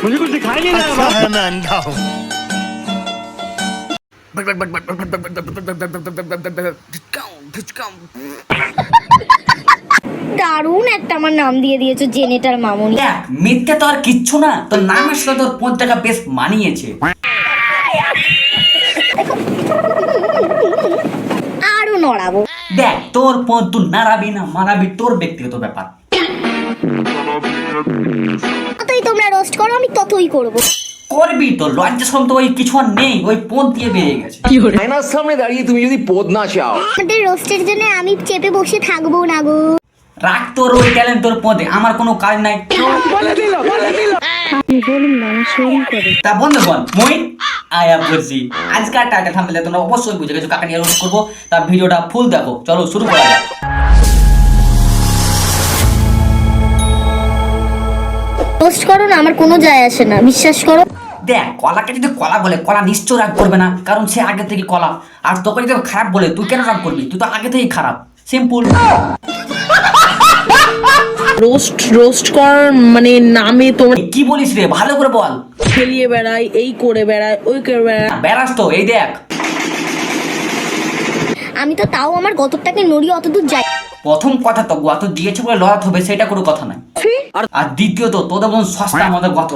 मुझे कुछ दिखाई नहीं दे रहा है मैं अंधा हूँ দারুণ একটা আমার নাম দিয়ে দিয়েছো জেনেটার মামুনি দেখ মিথ্যে তো আর কিচ্ছু না তোর নামের সাথে তোর পদটাকা বেশ মানিয়েছে আরো নড়াবো দেখ তোর পদ তুই নাড়াবি না মারাবি তোর ব্যক্তিগত ব্যাপার যতই তোমরা রোস্ট করো আমি ততই করব। করবি তো লজ্জা সব তো ওই কিছু আর নেই ওই পদ দিয়ে বেরিয়ে গেছে। আয়নার সামনে দাঁড়িয়ে তুমি যদি পদ না চাও। আমাদের রোস্টের জন্য আমি চেপে বসে থাকব না গো। রাখ তোর ওই ট্যালেন্ট তোর পদে আমার কোনো কাজ নাই। তা বন্ধুগণ মই? আয়া বলছি আজকাল টাইটেল থামলে তোমরা অবশ্যই বুঝে গেছো কাকা নিয়ে রোস্ট করব। তা ভিডিওটা ফুল দেখো। চলো শুরু করা যাক। রোস্ট করো না আমার কোনো যায় আসে না বিশ্বাস করো। দেখ কলাকে যদি কলা বলে কলা নিশ্চয় রাগ করবে না কারণ সে আগে থেকে কলা। আর তোকে যদি খারাপ বলে তুই কেন রাগ করবি? তুই তো আগে থেকেই খারাপ। সিম্পল রোস্ট রোস্ট কর মানে নামে তোমরা কি বলিস রে? ভালো করে বল। খেলিয়ে বেড়াই এই করে বেড়াই ওই করে বেড়াই বেড়াস তো এই দেখ। আমি তো তাও আমার গতরটাকে নড়িয়ে অত দূর যাই প্রথম কথা তো গত দিয়েছে বলে লড়াতে হবে সেটা কোনো কথা নাই আর আর দ্বিতীয়ত তোদের মতন সস্তা আমাদের গত।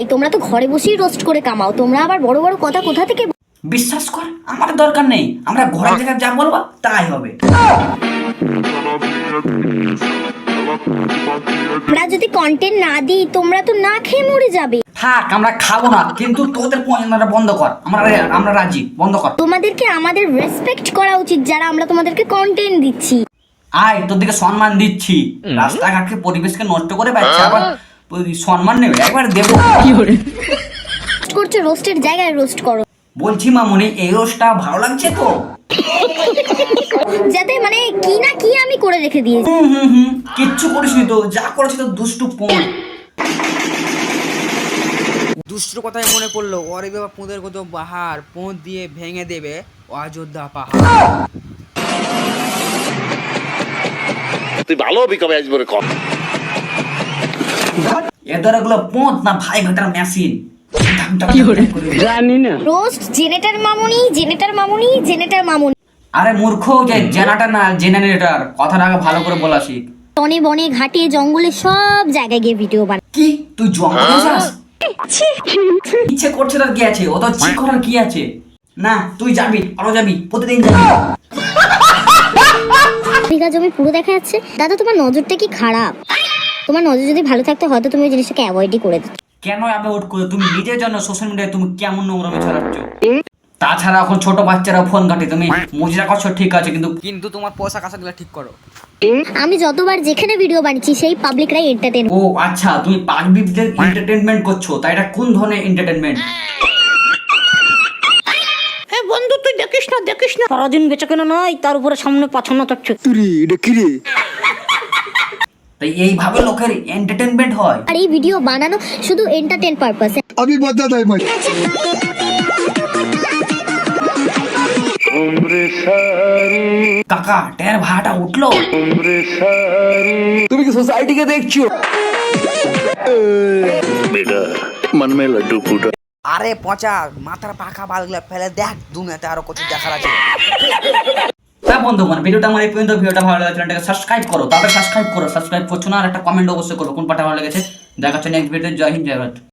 এই তোমরা তো ঘরে বসেই রোস্ট করে কামাও তোমরা আবার বড় বড় কথা কোথা থেকে বিশ্বাস কর আমার দরকার নেই। আমরা ঘরে থেকে যা বলব তাই হবে। আমরা যদি কন্টেন্ট না দিই তোমরা তো না খেয়ে মরে যাবে। থাক আমরা খাব না কিন্তু তোদের বন্ধ কর আমরা আমরা রাজি বন্ধ কর। তোমাদেরকে আমাদের রেসপেক্ট করা উচিত যারা আমরা তোমাদেরকে কন্টেন্ট দিচ্ছি। আয় তোর দিকে সম্মান দিচ্ছি। রাস্তাঘাটকে পরিবেশকে নষ্ট করে বাচ্চা আবার সম্মান নেবে একবার দেবো। রোস্ট করছ রোস্টের জায়গায় রোস্ট করো। বলছি মামুনি এই রোস্টটা ভালো লাগছে তো? যাতে মানে কি না কি আমি করে রেখে দিয়েছি। হুম হুম হুম কিচ্ছু করিসনি তো যা করেছি তো দুষ্টু পোন দুষ্টু কথায় মনে পড়ল ওরে বাবা পোঁদের কত বাহার পোঁত দিয়ে ভেঙে দেবে অযোধ্যা পাহাড়। তুই ভালো হবি কবে আসবে কম। এদের এগুলো পোঁত না ভাই ভাটার মেশিন রোস্ট জেনেটার মামুনি জেনেটার মামুনি জেনেটার মামুনি আরে মূর্খ যে না কথাটা আগে ভালো করে বলা শিখ টনে বনে ঘাটে জঙ্গলে সব জায়গায় গিয়ে ভিডিও বানাই কি তুই জঙ্গলে যাস ইচ্ছে করছে তার কি আছে অত কি আছে না তুই যাবি আরও যাবি প্রতিদিন যাবি বিঘা জমি পুরো দেখা যাচ্ছে দাদা তোমার নজরটা কি খারাপ তোমার নজর যদি ভালো থাকতো হয়তো তুমি ওই জিনিসটাকে অ্যাভয়েডই করে দিত কেন আমি ওট করে তুমি নিজের জন্য সোশ্যাল মিডিয়ায় তুমি কেমন নোংরামি ছড়াচ্ছ? তাছাড়া এখন ছোট বাচ্চারা ফোন ঘাটে তুমি মুজরা করছ ঠিক আছে কিন্তু কিন্তু তোমার পয়সা কাছাগুলো ঠিক করো। আমি যতবার যেখানে ভিডিও বানিয়েছি সেই পাবলিকরাই এন্টারটেন ও আচ্ছা তুমি পাগবিদের এন্টারটেনমেন্ট করছ তাই এটা কোন ধরনের এন্টারটেনমেন্ট বন্ধু তুই দেখিস না দেখিস না। সারাদিন বেঁচে কেন নয় তার উপরে সামনে পাছানো থাকছে। তাই তাই এইভাবে লোকের এন্টারটেনমেন্ট হয়। আর এই ভিডিও বানানো শুধু এন্টারটেন পারপাসে আমি ভাই কাকা টের উঠল। তুমি কি সোসাইটিকে দেখছ? মন মে ফুটা। আরে পচা মাথার পাখা বালগুলো ফেলে দেখ দুনিয়াতে আরও কত দেখার আছে। তা মানে ভিডিওটা আমার এই পর্যন্ত, ভিডিওটা ভালো লাগলে চ্যানেলটাকে সাবস্ক্রাইব করো। তারপরে সাবস্ক্রাইব করো সাবস্ক্রাইব করছ না আর একটা কমেন্ট অবশ্যই করো, কোন পাটা ভালো লেগেছে? দেখাচ্ছে নেক্সট ভিডিও জয় হিন্দ, জয় ভারত।